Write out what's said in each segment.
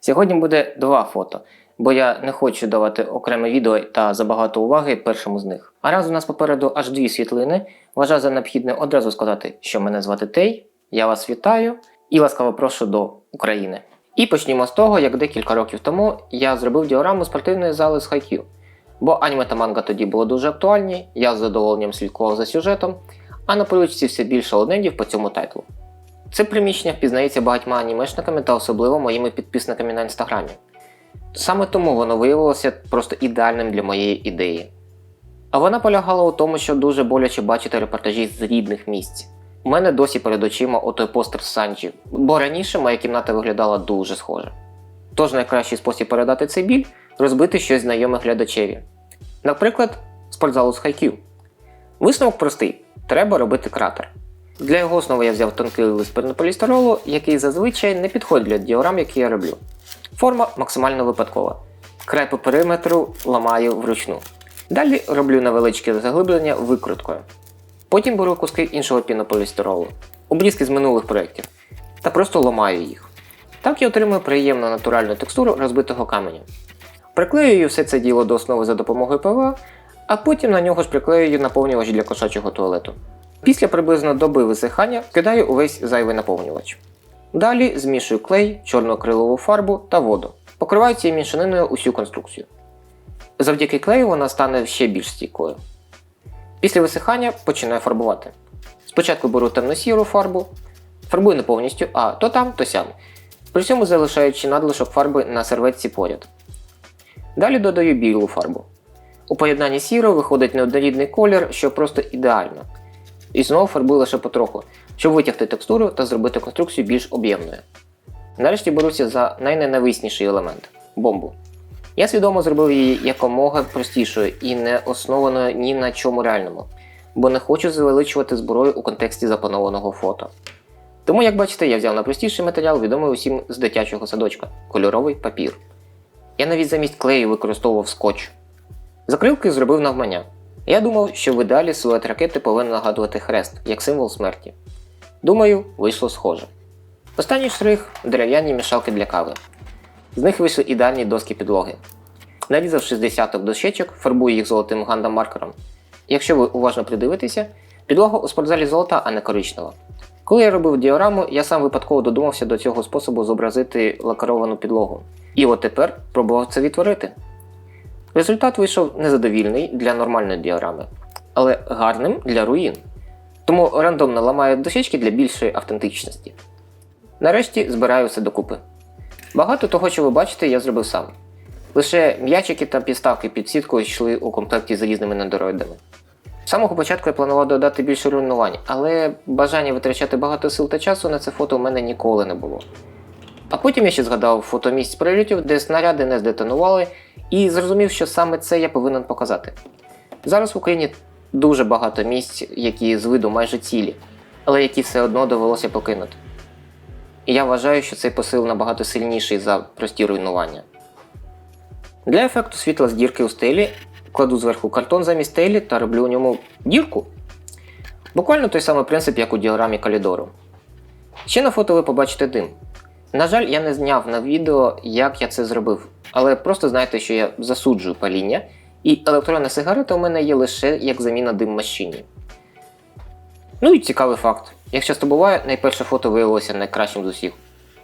Сьогодні буде два фото, бо я не хочу давати окреме відео та забагато уваги першому з них. А раз у нас попереду аж дві світлини, вважаю за необхідне одразу сказати, що мене звати Тей, я вас вітаю і ласкаво прошу до України. І почнімо з того, як декілька років тому я зробив діораму спортивної зали з хайкю. Бо аніме та манга тоді були дуже актуальні, я з задоволенням слідкував за сюжетом, а на поличці все більше легендів по цьому тайтлу. Це приміщення впізнається багатьма анімешниками та особливо моїми підписниками на інстаграмі. Саме тому воно виявилося просто ідеальним для моєї ідеї. А вона полягала у тому, що дуже боляче бачити репортажі з рідних місць. У мене досі перед очима отой постер з Санджі, бо раніше моя кімната виглядала дуже схоже. Тож найкращий спосіб передати цей біль розбити щось знайоме глядачеві. Наприклад, спортзалу з хайкю. Висновок простий: треба робити кратер. Для його основи я взяв тонкий лист пенополістиролу, який зазвичай не підходить для діорам, які я роблю. Форма максимально випадкова. Край по периметру ламаю вручну. Далі роблю невеличке заглиблення викруткою. Потім беру куски іншого пінополістиролу, обрізки з минулих проєктів, та просто ламаю їх. Так я отримую приємну натуральну текстуру розбитого каменю. Приклеюю все це діло до основи за допомогою ПВА, а потім на нього ж приклеюю наповнювач для кошачого туалету. Після приблизно доби висихання кидаю увесь зайвий наповнювач. Далі змішую клей, чорну акрилову фарбу та воду. Покриваю цією мішаниною усю конструкцію. Завдяки клею вона стане ще більш стійкою. Після висихання починаю фарбувати. Спочатку беру темно-сіру фарбу, фарбую не повністю, а то там, то сям, при цьому залишаючи надлишок фарби на серветці поряд. Далі додаю білу фарбу. У поєднанні сірого виходить неоднорідний колір, що просто ідеально. І знову фарбую лише потроху, щоб витягти текстуру та зробити конструкцію більш об'ємною. Нарешті беруся за найненависніший елемент бомбу. Я свідомо зробив її якомога простішою і не основаною ні на чому реальному, бо не хочу звеличувати зброю у контексті запланованого фото. Тому, як бачите, я взяв найпростіший матеріал, відомий усім з дитячого садочка кольоровий папір. Я навіть замість клею використовував скотч. Закрилки зробив навмання. Я думав, що в ідеалі силует ракети повинен нагадувати хрест, як символ смерті. Думаю, вийшло схоже. Останній штрих дерев'яні мішалки для кави. З них вийшли ідеальні доски підлоги. Нарізав 60 дощечок, фарбую їх золотим гандам-маркером. Якщо ви уважно придивитеся, підлога у спортзалі золота, а не коричнева. Коли я робив діораму, я сам випадково додумався до цього способу зобразити лакаровану підлогу. І от тепер пробував це відтворити. Результат вийшов незадовільний для нормальної діорами, але гарним для руїн. Тому рандомно ламаю дощечки для більшої автентичності. Нарешті збираю все докупи. Багато того, що ви бачите, я зробив сам. Лише м'ячики та підставки під сітку йшли у комплекті з різними недороїдами. З самого початку я планував додати більше руйнувань, але бажання витрачати багато сил та часу на це фото у мене ніколи не було. А потім я ще згадав фото місць прильотів, де снаряди не здетонували, і зрозумів, що саме це я повинен показати. Зараз в Україні дуже багато місць, які з виду майже цілі, але які все одно довелося покинути. І я вважаю, що цей посил набагато сильніший за прості руйнування. Для ефекту світла з дірки у стелі кладу зверху картон замість стелі та роблю у ньому дірку. Буквально той самий принцип, як у діаграмі калідору. Ще на фото ви побачите дим. На жаль, я не зняв на відео, як я це зробив, але просто знайте, що я засуджую паління, і електронна сигарета у мене є лише як заміна дим машині. Ну і цікавий факт. Як часто буває, найперше фото виявилося найкращим з усіх.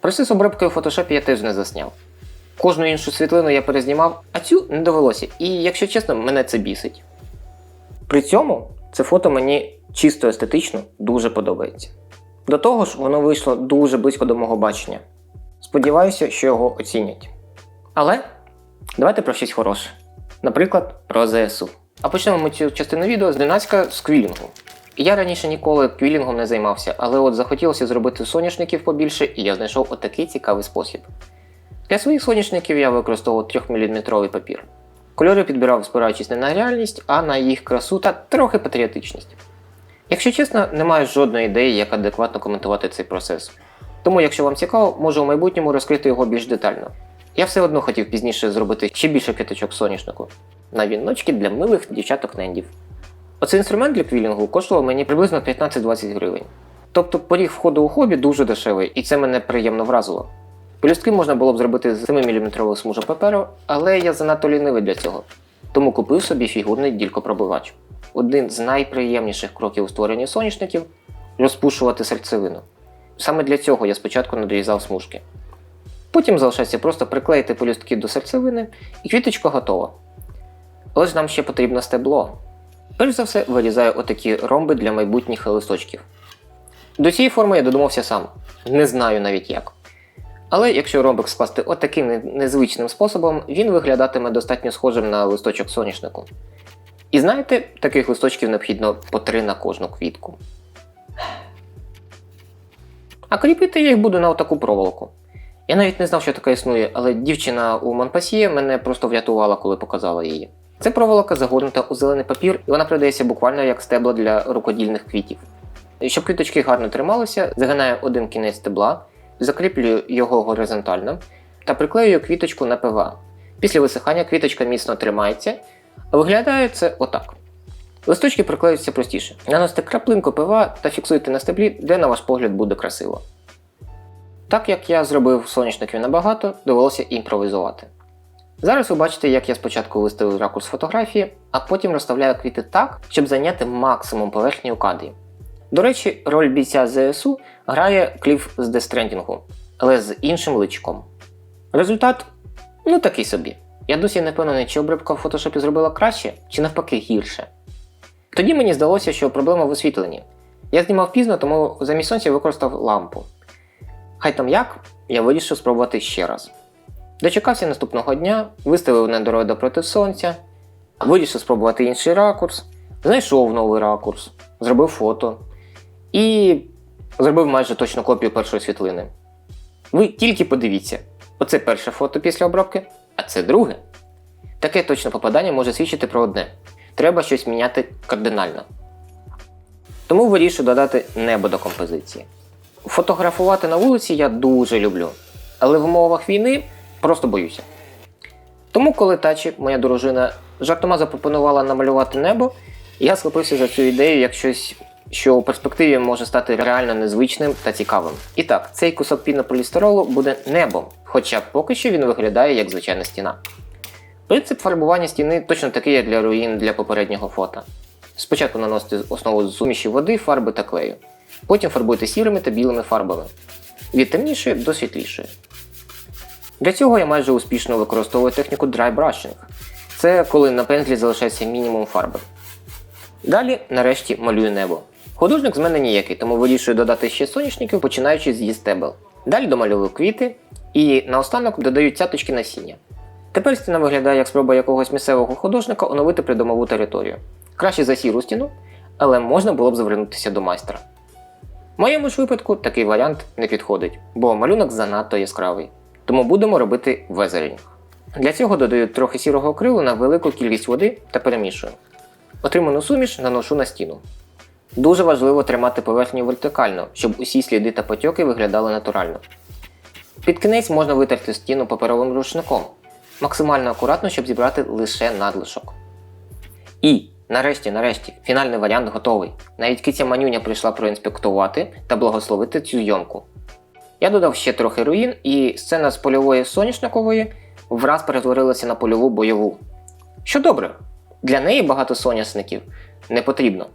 Процес обробки у фотошопі я теж не засняв. Кожну іншу світлину я перезнімав, а цю не довелося, і, якщо чесно, мене це бісить. При цьому це фото мені чисто естетично дуже подобається. До того ж, воно вийшло дуже близько до мого бачення. Сподіваюся, що його оцінять. Але давайте про щось хороше. Наприклад, про ЗСУ. А почнемо ми цю частину відео з зненацька з квілінгу. Я раніше ніколи квілінгом не займався, але от захотілося зробити соняшників побільше, і я знайшов отакий цікавий спосіб. Для своїх соняшників я використовував 3-мм папір. Кольори підбирав, спираючись не на реальність, а на їх красу та трохи патріотичність. Якщо чесно, не маю жодної ідеї, як адекватно коментувати цей процес. Тому, якщо вам цікаво, можу в майбутньому розкрити його більш детально. Я все одно хотів пізніше зробити ще більше п'яточок соняшнику на віночки для милих дівчаток нендів. Оцей інструмент для квілінгу коштував мені приблизно 15-20 гривень. Тобто поріг входу у хобі дуже дешевий, і це мене приємно вразило. Пелюстки можна було б зробити з 7-мм смужок паперу, але я занадто лінивий для цього. Тому купив собі фігурний дількопробивач. Один з найприємніших кроків у створенні соняшників розпушувати серцевину. Саме для цього я спочатку надрізав смужки. Потім залишається просто приклеїти пелюстки до серцевини і квіточка готова. Але ж нам ще потрібно стебло. Перш за все, вирізаю отакі ромби для майбутніх листочків. До цієї форми я додумався сам, не знаю навіть як. Але якщо ромбик скласти отаким незвичним способом, він виглядатиме достатньо схожим на листочок соняшнику. І знаєте, таких листочків необхідно по три на кожну квітку. А кріпити я їх буду на отаку проволоку. Я навіть не знав, що така існує, але дівчина у Монпасьє мене просто врятувала, коли показала її. Це проволока загорнута у зелений папір, і вона продається буквально як стебло для рукодільних квітів. Щоб квіточки гарно трималися, загинаю один кінець стебла, закріплюю його горизонтально та приклеюю квіточку на ПВА. Після висихання квіточка міцно тримається, виглядає це отак. Листочки приклеюються простіше. Наносите краплинку ПВА та фіксуйте на стеблі, де, на ваш погляд, буде красиво. Так як я зробив соняшників набагато, довелося імпровізувати. Зараз ви бачите, як я спочатку виставив ракурс фотографії, а потім розставляю квіти так, щоб зайняти максимум поверхні у кадрі. До речі, роль бійця ЗСУ грає кліф з дестрендінгу, але з іншим личком. Результат ну такий собі. Я досі не впевнений, чи обробка в фотошопі зробила краще, чи навпаки гірше. Тоді мені здалося, що проблема в освітленні. Я знімав пізно, тому замість сонця використав лампу. Хай там як, я вирішив спробувати ще раз. Дочекався наступного дня, виставив недорода проти сонця, вирішив спробувати інший ракурс, знайшов новий ракурс, зробив фото і зробив майже точну копію першої світлини. Ви тільки подивіться: оце перше фото після обробки, а це друге. Таке точне попадання може свідчити про одне: треба щось міняти кардинально. Тому вирішую додати небо до композиції. Фотографувати на вулиці я дуже люблю, але в умовах війни просто боюся. Тому, коли Тачі, моя дружина, жартома запропонувала намалювати небо, я схопився за цю ідею як щось, що у перспективі може стати реально незвичним та цікавим. І так, цей кусок пінополістиролу буде небом, хоча поки що він виглядає як звичайна стіна. Принцип фарбування стіни точно такий, як для руїн для попереднього фото. Спочатку наносите основу з суміші води, фарби та клею. Потім фарбуйте сірими та білими фарбами. Від темнішої до світлішої. Для цього я майже успішно використовую техніку dry brushing. Це коли на пензлі залишається мінімум фарби. Далі, нарешті, малюю небо. Художник з мене ніякий, тому вирішую додати ще соняшників, починаючи з її стебел. Далі домальовую квіти і наостанок додаю цяточки насіння. Тепер стіна виглядає як спроба якогось місцевого художника оновити придомову територію. Краще за сіру стіну, але можна було б звернутися до майстра. В моєму ж випадку такий варіант не підходить, бо малюнок занадто яскравий. Тому будемо робити везерінг. Для цього додаю трохи сірого акрилу на велику кількість води та перемішую. Отриману суміш наношу на стіну. Дуже важливо тримати поверхню вертикально, щоб усі сліди та потьоки виглядали натурально. Під кінець можна витерти стіну паперовим рушником, максимально акуратно, щоб зібрати лише надлишок. І, нарешті, нарешті, фінальний варіант готовий. Навіть киця манюня прийшла проінспектувати та благословити цю зйомку. Я додав ще трохи руїн, і сцена з польової соняшникової враз перетворилася на польову бойову. Що добре, для неї багато соняшників не потрібно.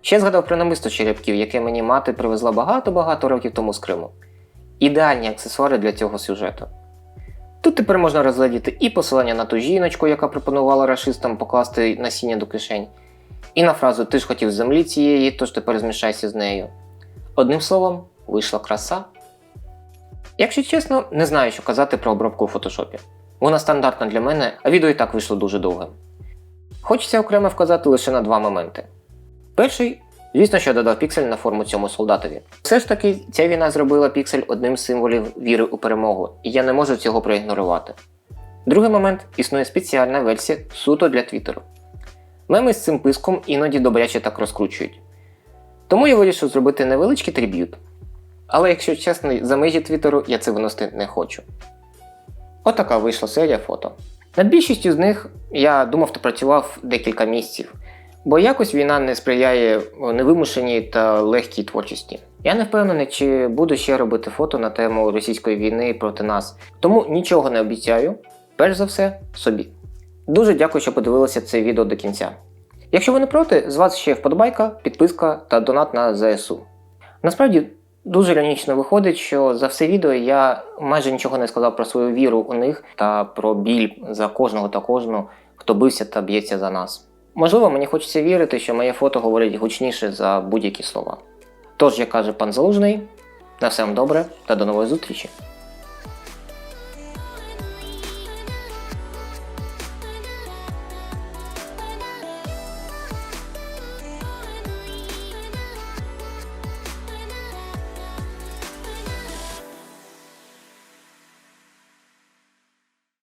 Ще згадав про намисто черепків, яке мені мати привезла багато-багато років тому з Криму. Ідеальні аксесуари для цього сюжету. Тут тепер можна розглядіти і посилання на ту жіночку, яка пропонувала рашистам покласти насіння до кишень, і на фразу Ти ж хотів землі цієї, тож тепер змішайся з нею. Одним словом, вийшла краса. Якщо чесно, не знаю, що казати про обробку у фотошопі. Вона стандартна для мене, а відео і так вийшло дуже довгим. Хочеться окремо вказати лише на два моменти. Перший, звісно, що додав піксель на форму цьому солдатові. Все ж таки, ця війна зробила піксель одним з символів віри у перемогу, і я не можу цього проігнорувати. Другий момент існує спеціальна версія суто для Твіттеру. Меми з цим писком іноді добряче так розкручують. Тому я вирішив зробити невеличкий триб'ют. Але якщо чесно, за межі Твіттеру я це виносити не хочу. Отака вийшла серія фото. Над більшістю з них я думав та працював декілька місяців, бо якось війна не сприяє невимушеній та легкій творчості. Я не впевнений, чи буду ще робити фото на тему російської війни проти нас, тому нічого не обіцяю. Перш за все, собі. Дуже дякую, що подивилися це відео до кінця. Якщо ви не проти, з вас ще вподобайка, підписка та донат на ЗСУ. Насправді дуже іронічно виходить, що за все відео я майже нічого не сказав про свою віру у них та про біль за кожного та кожну, хто бився та б'ється за нас. Можливо, мені хочеться вірити, що моє фото говорить гучніше за будь-які слова. Тож, як каже пан Залужний, на все вам добре та до нової зустрічі!